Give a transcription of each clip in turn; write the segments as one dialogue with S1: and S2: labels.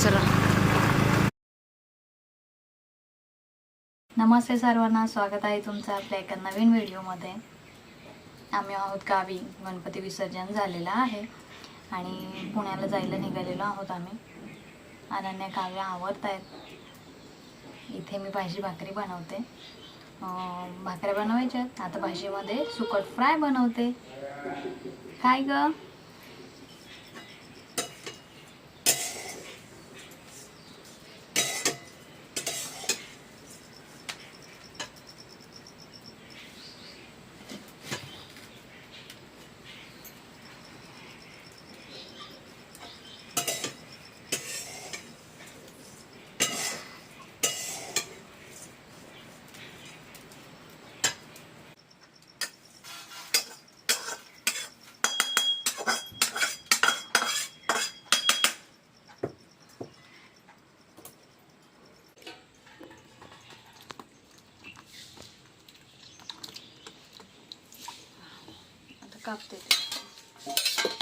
S1: चला. नमस्ते सर्वांना स्वागत आहे तुमचं आपल्या एका नवीन व्हिडिओमध्ये. आम्ही आहोत गावी गणपती विसर्जन झालेलं आहे आणि पुण्याला जायला निघालेलो आहोत आम्ही. अनन्या काव्या आवडत आहेत इथे मी भाजी भाकरी बनवते. भाकऱ्या बनवायच्या. आता भाजीमध्ये सुकट फ्राय बनवते. काय ग? आता कापते ते.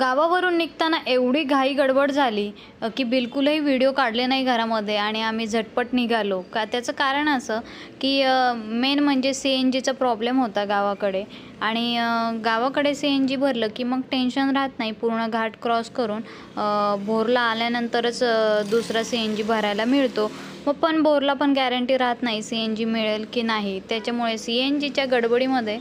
S1: गावावरून निघताना एवढी घाई गडबड झाली की बिलकुलही व्हिडिओ काढले नाही घरामध्ये आणि आम्ही झटपट निघालो. का त्याचं कारण असं की मेन म्हणजे सी एन जीचा प्रॉब्लेम होता गावाकडे. आणि गावाकडे सी एन जी भरलं की मग टेन्शन राहत नाही. पूर्ण घाट क्रॉस करून भोरला आल्यानंतरच दुसरा सी एन जी भरायला मिळतो. मग पण बोरला पण गॅरंटी राहत नाही सी एन जी मिळेल की नाही. त्याच्यामुळे सी एन जीच्या गडबडीमध्ये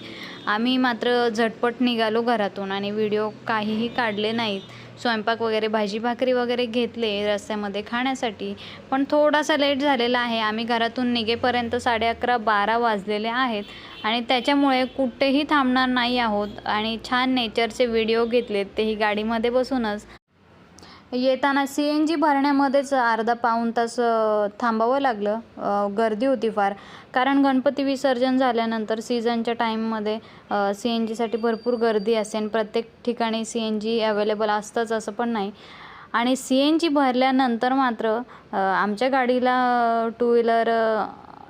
S1: आम्ही मात्र झटपट निघालो घरातून आणि व्हिडिओ काहीही काढले नाहीत. स्वयंपाक वगैरे भाजी भाकरी वगैरे घेतले रस्त्यामध्ये खाण्यासाठी. पण थोडासा लेट झालेला आहे. आम्ही घरातून निघेपर्यंत साडे अकरा बारा वाजलेले आहेत. आणि त्याच्यामुळे कुठेही थांबणार नाही आहोत. आणि छान नेचरचे व्हिडिओ घेतलेत. तेही गाडीमध्ये बसूनच. येताना सी एन जी भरण्यामध्येच अर्धा पाऊण तास थांबावं लागलं. गर्दी होती फार. कारण गणपती विसर्जन झाल्यानंतर सीझनच्या टाईममध्ये सी एन जीसाठी भरपूर गर्दी असते आणि प्रत्येक ठिकाणी सी एन जी अवेलेबल असतंच असं पण नाही. आणि सी एन जी भरल्यानंतर मात्र आमच्या गाडीला टू व्हीलर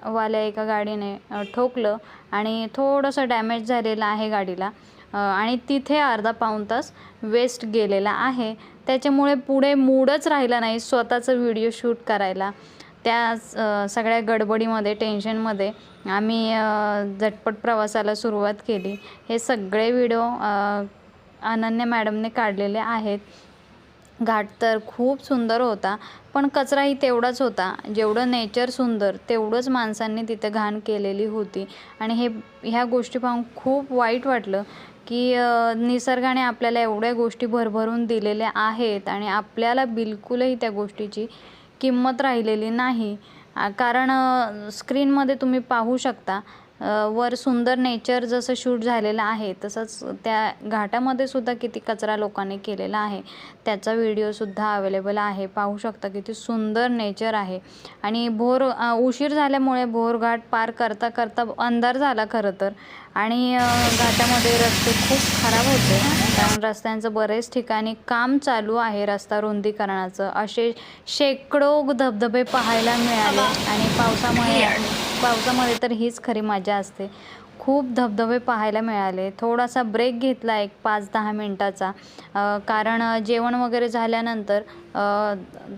S1: वाल्या एका गाडीने ठोकलं आणि थोडंसं डॅमेज झालेलं आहे गाडीला. आणि तिथे अर्धा पाऊण तास वेस्ट गेलेला आहे. त्याच्यामुळे पुढे मूडच राहिला नाही स्वतःचं व्हिडिओ शूट करायला. त्या सगळ्या गडबडीमध्ये टेन्शनमध्ये आम्ही झटपट प्रवासाला सुरुवात केली. हे सगळे व्हिडिओ अनन्या मॅडमने काढलेले आहेत. घाट तर खूप सुंदर होता पण कचराही तेवढाच होता. जेवढं नेचर सुंदर तेवढंच माणसांनी तिथे घाण केलेली होती. आणि हे ह्या गोष्टी पाहून खूप वाईट वाटलं. की निसर्गाने आपल्याला एवढ्या गोष्टी भरभरून दिलेल्या आहेत आणि आपल्याला बिलकुलही त्या गोष्टीची किंमत राहिलेली नाही. कारण स्क्रीनमध्ये तुम्ही पाहू शकता वर सुंदर नेचर जसं शूट झालेलं आहे तसंच त्या घाटामध्ये सुद्धा किती कचरा लोकांनी केलेला आहे त्याचा व्हिडिओसुद्धा अवेलेबल आहे. पाहू शकता किती सुंदर नेचर आहे. आणि भोर उशीर झाल्यामुळे भोर घाट पार करता करता अंधार झाला खरं तर. आणि घाटामध्ये रस्ते खूप खराब होते कारण रस्त्यांचं बरेच ठिकाणी काम चालू आहे रस्ता रुंदीकरणाचं. असे शेकडो धबधबे पाहायला मिळाले आणि पावसामुळे पावसामध्ये तर हीच खरी मजा असते. खूप धबधबे पाहायला मिळाले. थोडासा ब्रेक घेतला एक पाच दहा मिनटाचा. कारण जेवण वगैरे झाल्यानंतर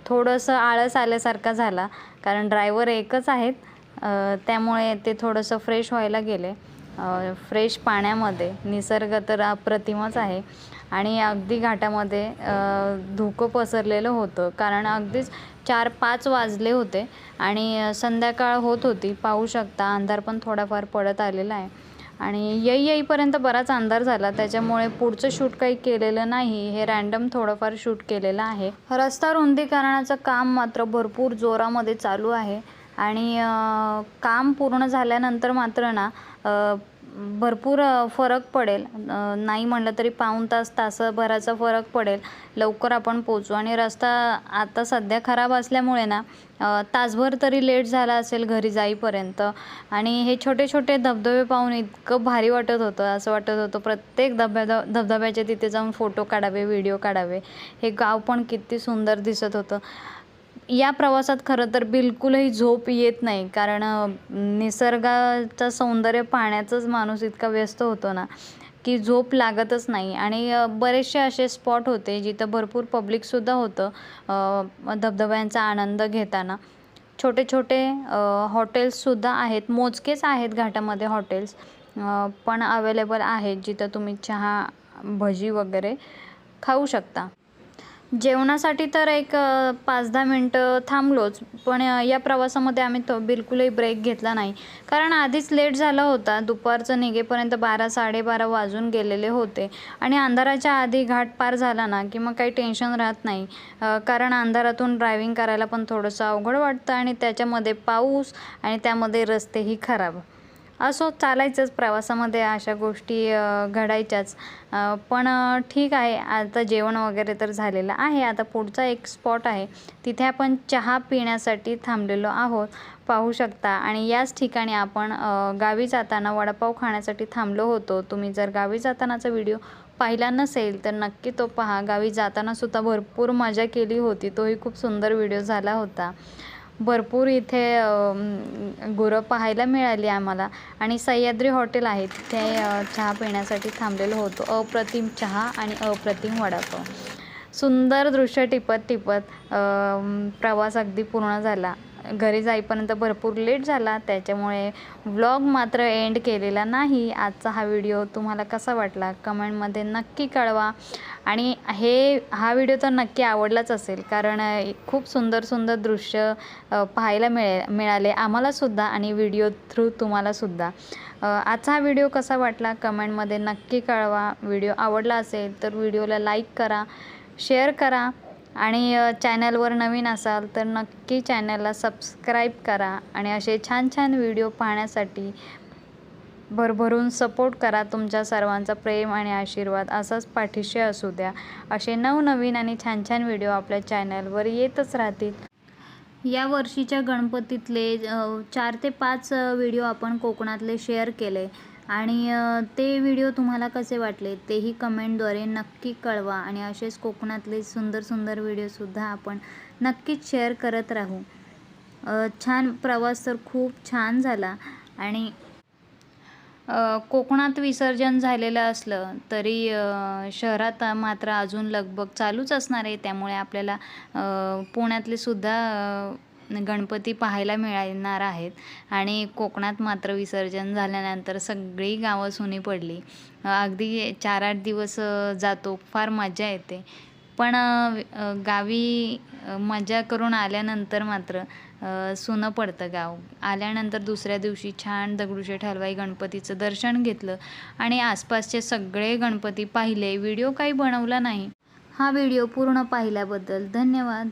S1: थोडंसं आळस आल्यासारखा झाला. कारण ड्रायव्हर एकच आहेत. त्यामुळे ते थोडंसं फ्रेश व्हायला गेले. फ्रेश पाण्यामध्ये. निसर्ग तर अप्रतिमच आहे. आणि अगदी घाटामध्ये धुकं पसरलेलं होतं. कारण अगदीच चार पाच वाजले होते आणि संध्याकाळ होत होती. पाहू शकता अंधार पण थोडाफार पडत आलेला आहे. आणि येई येईपर्यंत बराच अंधार झाला. त्याच्यामुळे पुढचं शूट काही केलेलं नाही. हे रॅन्डम थोडंफार शूट केलेलं आहे. रस्ता रुंदीकरणाचं काम मात्र भरपूर जोरामध्ये चालू आहे. आणि काम पूर्ण झाल्यानंतर मात्र ना भरपूर फरक पडेल. नाही म्हणलं तरी पाऊण तास तासभराचा फरक पडेल. लवकर आपण पोचू आणि रस्ता आता सध्या खराब असल्यामुळे ना तासभर तरी लेट झाला असेल घरी जाईपर्यंत. आणि हे छोटे छोटे धबधबे पाहून इतकं भारी वाटत होतं असं वाटत होतं प्रत्येक धब्या धबधब्याच्या तिथे जाऊन फोटो काढावे व्हिडिओ काढावे. हे गाव पण किती सुंदर दिसत होतं. या प्रवासात खरं तर बिलकुलही झोप येत नाही. कारण निसर्गाचं सौंदर्य पाहण्याचाच माणूस इतका व्यस्त होतो ना की झोप लागतच नाही. आणि बरेचसे असे स्पॉट होते जिथं भरपूर पब्लिकसुद्धा होतं धबधब्यांचा आनंद घेताना. छोटे छोटे हॉटेल्ससुद्धा आहेत. मोजकेच आहेत घाटामध्ये हॉटेल्स पण अवेलेबल आहेत जिथं तुम्ही चहा भजी वगैरे खाऊ शकता. जेवणासाठी तर एक पाच दहा मिनटं थांबलोच. पण या प्रवासामध्ये आम्ही तो बिलकुलही ब्रेक घेतला नाही. कारण आधीच लेट झाला होता. दुपारचं निघेपर्यंत बारा साडेबारा वाजून गेलेले होते. आणि अंधाराच्या आधी घाट पार झाला ना की मग काही टेन्शन राहत नाही. कारण अंधारातून ड्रायव्हिंग करायला पण थोडंसं अवघड वाटतं आणि त्याच्यामध्ये पाऊस आणि त्यामध्ये रस्तेही खराब. असो चालायचंच प्रवासामध्ये अशा गोष्टी घडायच्याच. पण ठीक आहे. आता जेवण वगैरे तर झालेलं आहे. आता पुढचा एक स्पॉट आहे. तिथे आपण चहा पिण्यासाठी थांबलेलो आहोत. पाहू शकता. आणि याच ठिकाणी आपण गावी जाताना वडापाव खाण्यासाठी थांबलो होतो. तुम्ही जर गावी जातानाचा व्हिडिओ पाहिला नसेल तर नक्की तो पहा. गावी जाताना सुद्धा भरपूर मजा केली होती. तोही खूप सुंदर व्हिडिओ झाला होता. भरपूर इथे गुरं पाहायला मिळाली आम्हाला. आणि सह्याद्री हॉटेल आहे तिथे चहा पिण्यासाठी थांबलेलो होतो. अप्रतिम चहा आणि अप्रतिम वडापाव. सुंदर दृश्य टिपत टिपत प्रवास अगदी पूर्ण झाला. घरी जाईपर्यंत भरपूर लेट झाला त्याच्यामुळे व्लॉग मात्र एंड केलेला नाही. आजचा हा व्हिडिओ तुम्हाला कसा वाटला? कमेंटमध्ये नक्की कळवा. आणि हे हा व्हिडिओ तर नक्की आवडलाच असेल कारण खूप सुंदर सुंदर दृश्य पाहायला मिळे मिळाले आम्हालासुद्धा आणि व्हिडिओ थ्रू तुम्हालासुद्धा आजचा हा व्हिडिओ कसा वाटला? कमेंटमध्ये नक्की कळवा. व्हिडिओ आवडला असेल तर व्हिडिओला लाईक करा शेअर करा. आणि चॅनलवर नवीन असाल तर नक्की चॅनलला सबस्क्राईब करा आणि असे छान छान व्हिडिओ पाहण्यासाठी भरभरून सपोर्ट करा तुमच्या सर्वांचा प्रेम आणि आशीर्वाद. असाच पाठीशी असू द्या. असे नवनवीन आणि छान छान व्हिडिओ आपल्या चॅनलवर येतच राहतील. या वर्षीच्या गणपतीतले चार ते पाच व्हिडिओ आपण कोकणातले शेअर केले. आणि ते व्हिडिओ तुम्हाला कसे वाटले तेही कमेंटद्वारे नक्की कळवा आणि असेच कोकणातले सुंदर सुंदर व्हिडिओसुद्धा आपण नक्कीच शेअर करत राहू. छान प्रवास तर खूप छान झाला आणि कोकणात विसर्जन झालेलं असलं तरी शहरात मात्र अजून लगबग चालूच असणार आहे. त्यामुळे आपल्याला पुण्यातले सुद्धा गणपती पाहायला मिळणार आहेत. आणि कोकणात मात्र विसर्जन झाल्यानंतर सगळी गावं सुनी पडली. अगदी चार आठ दिवस जातो. फार मजा येते. पण गावी मजा करून आल्यानंतर मात्र अ, सुनं पडतं गाव. आल्यानंतर दुसऱ्या दिवशी छान दगडूशेठ हलवाई गणपतीचं दर्शन घेतलं आणि आसपासचे सगळे गणपती पाहिले. व्हिडिओ काही बनवला नाही. हा व्हिडिओ पूर्ण पाहिल्याबद्दल धन्यवाद.